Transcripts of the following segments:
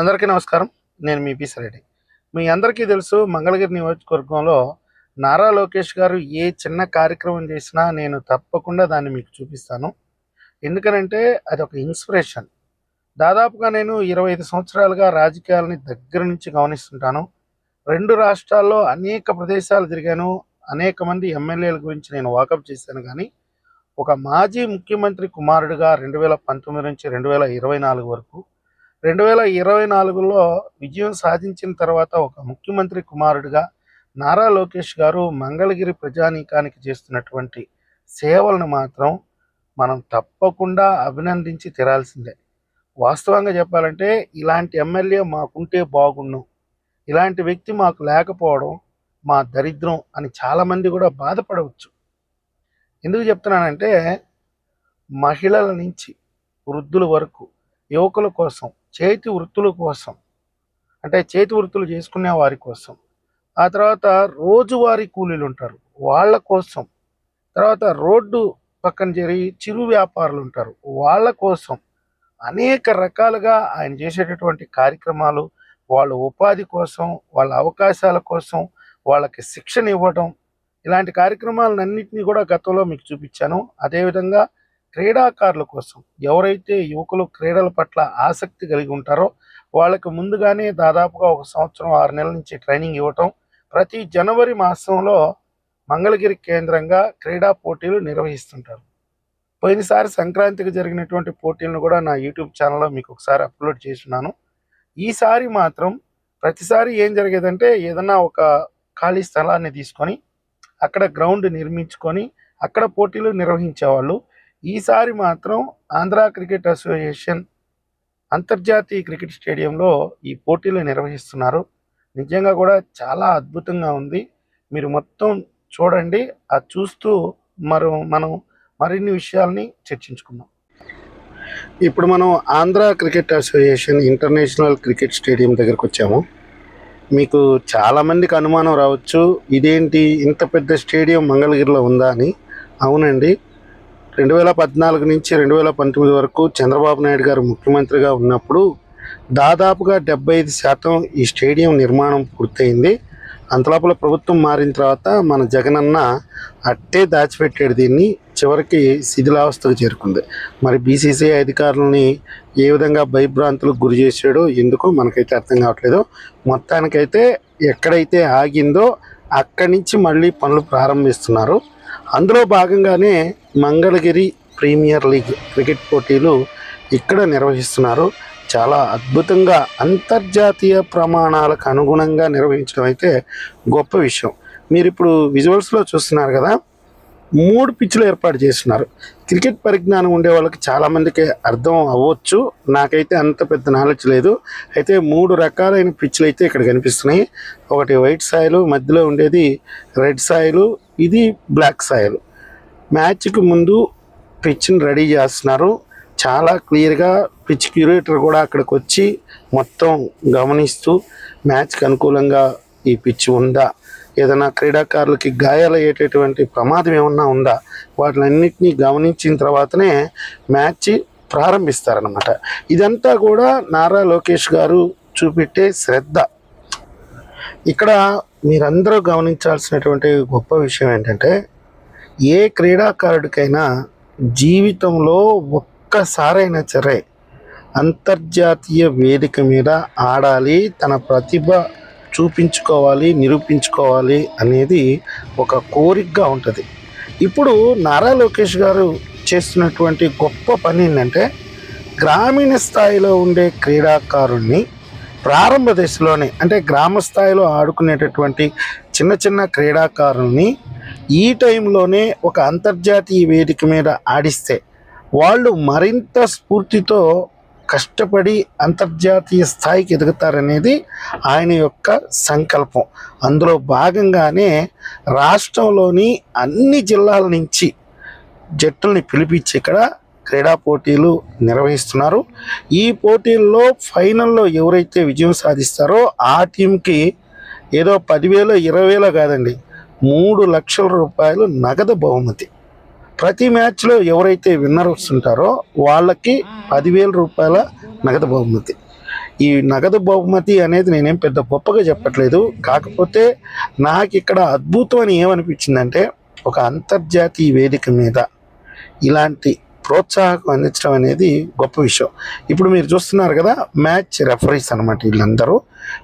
అందరికీ నమస్కారం. నేను మీ రెడ్డి. మీ అందరికీ తెలుసు మంగళగిరి నియోజకవర్గంలో నారా లోకేష్ గారు ఏ చిన్న కార్యక్రమం చేసినా నేను తప్పకుండా దాన్ని మీకు చూపిస్తాను. ఎందుకనంటే అది ఒక ఇన్స్పిరేషన్. దాదాపుగా నేను ఇరవై ఐదు సంవత్సరాలుగా రాజకీయాలని దగ్గర నుంచి గమనిస్తుంటాను. రెండు రాష్ట్రాల్లో అనేక ప్రదేశాలు తిరిగాను. అనేక మంది ఎమ్మెల్యేల గురించి నేను వాకప్ చేశాను కానీ ఒక మాజీ ముఖ్యమంత్రి కుమారుడిగా రెండు వేల పంతొమ్మిది నుంచి రెండు వేల ఇరవై నాలుగు వరకు రెండు వేల ఇరవై నాలుగులో విజయం సాధించిన తర్వాత ఒక ముఖ్యమంత్రి కుమారుడిగా నారా లోకేష్ గారు మంగళగిరి ప్రజానీకానికి చేస్తున్నటువంటి సేవలను మాత్రం మనం తప్పకుండా అభినందించి తీరాల్సిందే. వాస్తవంగా చెప్పాలంటే ఇలాంటి ఎమ్మెల్యే మాకుంటే బాగుండు ఇలాంటి వ్యక్తి మాకు లేకపోవడం మా దరిద్రం అని చాలామంది కూడా బాధపడవచ్చు. ఎందుకు చెప్తున్నానంటే మహిళల నుంచి వృద్ధుల వరకు యువకుల కోసం చేతి వృత్తుల కోసం అంటే చేతి వృత్తులు చేసుకునే వారి కోసం. ఆ తర్వాత రోజువారీ కూలీలు ఉంటారు వాళ్ళ కోసం. తర్వాత రోడ్డు పక్కన చేరి చిరు వ్యాపారులు ఉంటారు వాళ్ళ కోసం. అనేక రకాలుగా ఆయన చేసేటటువంటి కార్యక్రమాలు వాళ్ళ ఉపాధి కోసం వాళ్ళ అవకాశాల కోసం వాళ్ళకి శిక్షణ ఇవ్వడం ఇలాంటి కార్యక్రమాలన్నింటినీ కూడా గతంలో మీకు చూపించాను. అదేవిధంగా క్రీడాకారుల కోసం ఎవరైతే యువకులు క్రీడల పట్ల ఆసక్తి కలిగి ఉంటారో వాళ్ళకి ముందుగానే దాదాపుగా ఒక సంవత్సరం ఆరు నెలల నుంచి ట్రైనింగ్ ఇవ్వటం ప్రతి జనవరి మాసంలో మంగళగిరి కేంద్రంగా క్రీడా పోటీలు నిర్వహిస్తుంటారు. పోయినసారి సంక్రాంతికి జరిగినటువంటి పోటీలను కూడా నా యూట్యూబ్ ఛానల్లో మీకు ఒకసారి అప్లోడ్ చేస్తున్నాను. ఈసారి మాత్రం ప్రతిసారి ఏం జరిగేదంటే ఏదన్నా ఒక ఖాళీ స్థలాన్ని తీసుకొని అక్కడ గ్రౌండ్ నిర్మించుకొని అక్కడ పోటీలు నిర్వహించేవాళ్ళు. ఈసారి మాత్రం ఆంధ్ర క్రికెట్ అసోసియేషన్ అంతర్జాతీయ క్రికెట్ స్టేడియంలో ఈ పోటీలు నిర్వహిస్తున్నారు. నిజంగా కూడా చాలా అద్భుతంగా ఉంది. మీరు మొత్తం చూడండి. అది చూస్తూ మరో మనం మరిన్ని విషయాల్ని చర్చించుకుందాం. ఇప్పుడు మనం Andhra cricket association international cricket stadium దగ్గరకు వచ్చాము. మీకు చాలామందికి అనుమానం రావచ్చు. ఇదేంటి ఇంత పెద్ద స్టేడియం మంగళగిరిలో ఉందా అని. అవునండి. రెండు వేల పద్నాలుగు నుంచి రెండు వేల పంతొమ్మిది వరకు చంద్రబాబు నాయుడు గారు ముఖ్యమంత్రిగా ఉన్నప్పుడు దాదాపుగా డెబ్బై ఐదు శాతం ఈ స్టేడియం నిర్మాణం పూర్తయింది. అంతలోపల ప్రభుత్వం మారిన తర్వాత మన జగనన్న అట్టే దాచిపెట్టాడు దీన్ని. చివరికి శిథిలావస్థకు చేరుకుంది. మరి బీసీసీ అధికారులని ఏ విధంగా భయభ్రాంతులకు గురి చేశాడో ఎందుకో మనకైతే అర్థం కావట్లేదు. మొత్తానికైతే ఎక్కడైతే ఆగిందో అక్కడి నుంచి మళ్ళీ పనులు ప్రారంభిస్తున్నారు. అందులో భాగంగానే మంగళగిరి ప్రీమియర్ లీగ్ క్రికెట్ పోటీలు ఇక్కడ నిర్వహిస్తున్నారు. చాలా అద్భుతంగా అంతర్జాతీయ ప్రమాణాలకు అనుగుణంగా నిర్వహించడం అయితే గొప్ప విషయం. మీరు ఇప్పుడు విజువల్స్లో చూస్తున్నారు కదా మూడు పిచ్చులు ఏర్పాటు చేస్తున్నారు. క్రికెట్ పరిజ్ఞానం ఉండే వాళ్ళకి చాలామందికి అర్థం అవ్వచ్చు. నాకైతే అంత పెద్ద నాలెడ్జ్ లేదు. అయితే మూడు రకాలైన పిచ్లు అయితే ఇక్కడ కనిపిస్తున్నాయి. ఒకటి వైట్ సాయిలు మధ్యలో ఉండేది రెడ్ సాయిలు ఇది బ్లాక్ సాయిల్ మ్యాచ్కి ముందు పిచ్ని రెడీ చేస్తున్నారు. చాలా క్లియర్గా పిచ్ క్యూరేటర్ కూడా అక్కడికి వచ్చి మొత్తం గమనిస్తూ మ్యాచ్కి అనుకూలంగా ఈ పిచ్ ఉందా? ఏదైనా క్రీడాకారులకి గాయాలయ్యేటటువంటి ప్రమాదం ఏమన్నా ఉందా? వాటిలన్నింటినీ గమనించిన తర్వాతనే మ్యాచ్ ప్రారంభిస్తారనమాట ఇదంతా కూడా నారా లోకేష్ గారు చూపెట్టే శ్రద్ధ. ఇక్కడ మీరందరూ గమనించాల్సినటువంటి గొప్ప విషయం ఏంటంటే ఏ క్రీడాకారుడికైనా జీవితంలో ఒక్కసారైనా సరే అంతర్జాతీయ వేదిక మీద ఆడాలి తన ప్రతిభ చూపించుకోవాలి నిరూపించుకోవాలి అనేది ఒక కోరికగా ఉంటుంది. ఇప్పుడు నారా లోకేష్ గారు చేస్తున్నటువంటి గొప్ప పని ఏంటంటే గ్రామీణ స్థాయిలో ఉండే క్రీడాకారుణ్ణి ప్రారంభ దశలోనే అంటే గ్రామ స్థాయిలో ఆడుకునేటటువంటి చిన్న చిన్న క్రీడాకారుల్ని ఈ టైంలోనే ఒక అంతర్జాతీయ వేదిక మీద ఆడిస్తే వాళ్ళు మరింత స్ఫూర్తితో కష్టపడి అంతర్జాతీయ స్థాయికి ఎదుగుతారనేది ఆయన యొక్క సంకల్పం. అందులో భాగంగానే రాష్ట్రంలోని అన్ని జిల్లాల నుంచి జట్టుల్ని పిలిపించి ఇక్కడ క్రీడా పోటీలు నిర్వహిస్తున్నారు. ఈ పోటీల్లో ఫైనల్లో ఎవరైతే విజయం సాధిస్తారో ఆ టీంకి ఏదో పదివేలు ఇరవై వేలో కాదండి మూడు లక్షల రూపాయలు నగదు బహుమతి. ప్రతి మ్యాచ్లో ఎవరైతే విన్నర్స్ ఉంటారో వాళ్ళకి పదివేల రూపాయల నగదు బహుమతి. ఈ నగదు బహుమతి అనేది నేనేం పెద్ద గొప్పగా చెప్పట్లేదు. కాకపోతే నాకు ఇక్కడ అద్భుతం అని ఏమనిపించిందంటే ఒక అంతర్జాతీయ వేదిక మీద ఇలాంటి ప్రోత్సాహకం అందించడం అనేది గొప్ప విషయం. ఇప్పుడు మీరు చూస్తున్నారు కదా మ్యాచ్ రెఫరీస్ అనమాట వీళ్ళందరూ.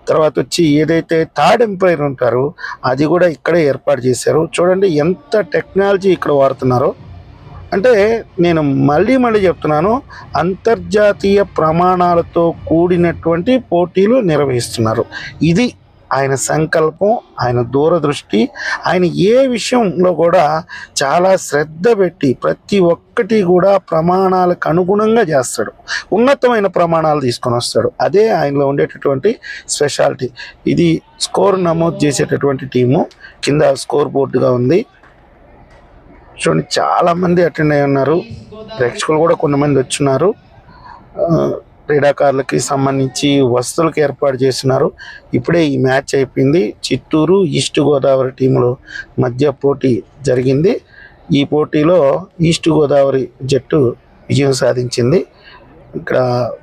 తర్వాత వచ్చి ఏదైతే థర్డ్ ఎంపైర్ ఉంటారో అది కూడా ఇక్కడే ఏర్పాటు చేశారు. చూడండి ఎంత టెక్నాలజీ ఇక్కడ వాడుతున్నారో. అంటే నేను మళ్ళీ మళ్ళీ చెప్తున్నాను అంతర్జాతీయ ప్రమాణాలతో కూడినటువంటి పోటీలు నిర్వహిస్తున్నారు. ఇది ఆయన సంకల్పం ఆయన దూరదృష్టి ఆయన ఏ విషయంలో కూడా చాలా శ్రద్ధ పెట్టి ప్రతి ఒక్కటి కూడా ప్రమాణాలకు అనుగుణంగా చేస్తాడు. ఉన్నతమైన ప్రమాణాలు తీసుకొని వస్తాడు. అదే ఆయనలో ఉండేటటువంటి స్పెషాలిటీ. ఇది స్కోర్ నమోదు చేసేటటువంటి టీము. కింద స్కోర్ బోర్డుగా ఉంది. చూడండి చాలామంది అటెండ్ అయి ఉన్నారు. ప్రేక్షకులు కూడా కొంతమంది వచ్చున్నారు క్రీడాకారులకి సంబంధించి వసతులకు ఏర్పాటు చేస్తున్నారు. ఇప్పుడే ఈ మ్యాచ్ అయిపోయింది. చిత్తూరు ఈస్ట్ గోదావరి టీముల మధ్య పోటీ జరిగింది. ఈ పోటీలో ఈస్ట్ గోదావరి జట్టు విజయం సాధించింది. ఇక్కడ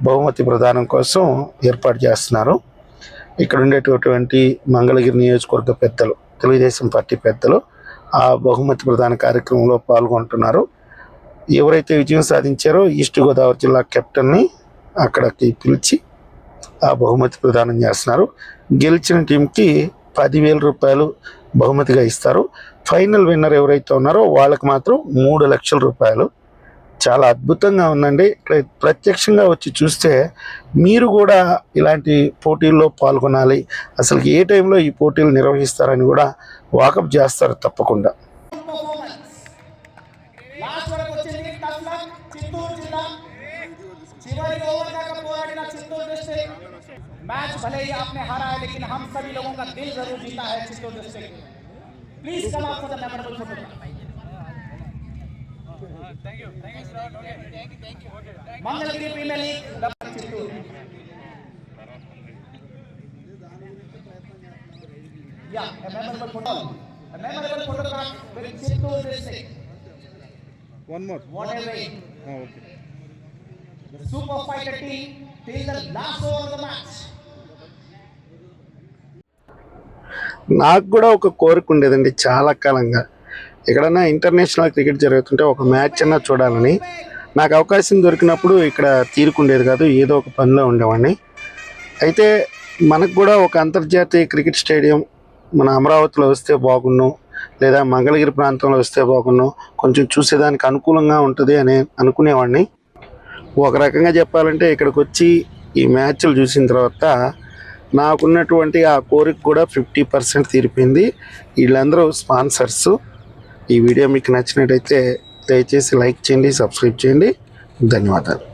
బహుమతి ప్రదానం కోసం ఏర్పాటు చేస్తున్నారు. ఇక్కడ ఉండేటటువంటి మంగళగిరి నియోజకవర్గ పెద్దలు తెలుగుదేశం పార్టీ పెద్దలు ఆ బహుమతి ప్రదాన కార్యక్రమంలో పాల్గొంటున్నారు. ఎవరైతే విజయం సాధించారో ఈస్ట్ గోదావరి జిల్లా కెప్టెన్ని అక్కడికి పిలిచి ఆ బహుమతి ప్రదానం చేస్తున్నారు. గెలిచిన టీంకి పదివేల రూపాయలు బహుమతిగా ఇస్తారు. ఫైనల్ విన్నర్ ఎవరైతే ఉన్నారో వాళ్ళకి మాత్రం మూడు లక్షల రూపాయలు. చాలా అద్భుతంగా ఉందండి. ప్రత్యక్షంగా వచ్చి చూస్తే మీరు కూడా ఇలాంటి పోటీల్లో పాల్గొనాలి. అసలు ఏ టైంలో ఈ పోటీలు నిర్వహిస్తారని కూడా వాకప్ చేస్తారు తప్పకుండా పర్ఫార్మెన్స్ లాస్ట్ వరకు వచ్చింది టఫ్ లక్ చిత్తూరు జిల్లా చివరి ఓవర్ దాకా పోరాడిన చిత్తూరు डिस्ट्रिक्ट मैच भले ही आपने हारा है लेकिन हम सभी लोगों का दिल जरूर जीता है Chittor district please come up for the memorable photograph Mangalagiri premier league Yeah, a memorable photo. A memorable photograph with Chittoor district. One more. What a way. Oh, okay. The super fighter team till the last over of the match. నాకు కూడా ఒక కోరిక ఉండేదండి చాలా కాలంగా ఎక్కడన్నా international cricket జరుగుతుంటే ఒక మ్యాచ్ అన్నా చూడాలని నాకు అవకాశం దొరికినప్పుడు ఇక్కడ తీరుకుండేది కాదు ఏదో ఒక పనిలో ఉండేవాడిని అయితే మనకు కూడా ఒక అంతర్జాతీయ క్రికెట్ స్టేడియం మన అమరావతిలో వస్తే బాగున్ను లేదా మంగళగిరి ప్రాంతంలో వస్తే బాగున్ను కొంచెం చూసేదానికి అనుకూలంగా ఉంటుంది అని అనుకునేవాడిని. ఒక రకంగా చెప్పాలంటే ఇక్కడికి వచ్చి ఈ మ్యాచ్లు చూసిన తర్వాత నాకున్నటువంటి ఆ కోరిక కూడా ఫిఫ్టీ పర్సెంట్ తీరిపోయింది. వీళ్ళందరూ స్పాన్సర్స్. ఈ వీడియో మీకు నచ్చినట్టయితే దయచేసి లైక్ చేయండి సబ్స్క్రైబ్ చేయండి. ధన్యవాదాలు.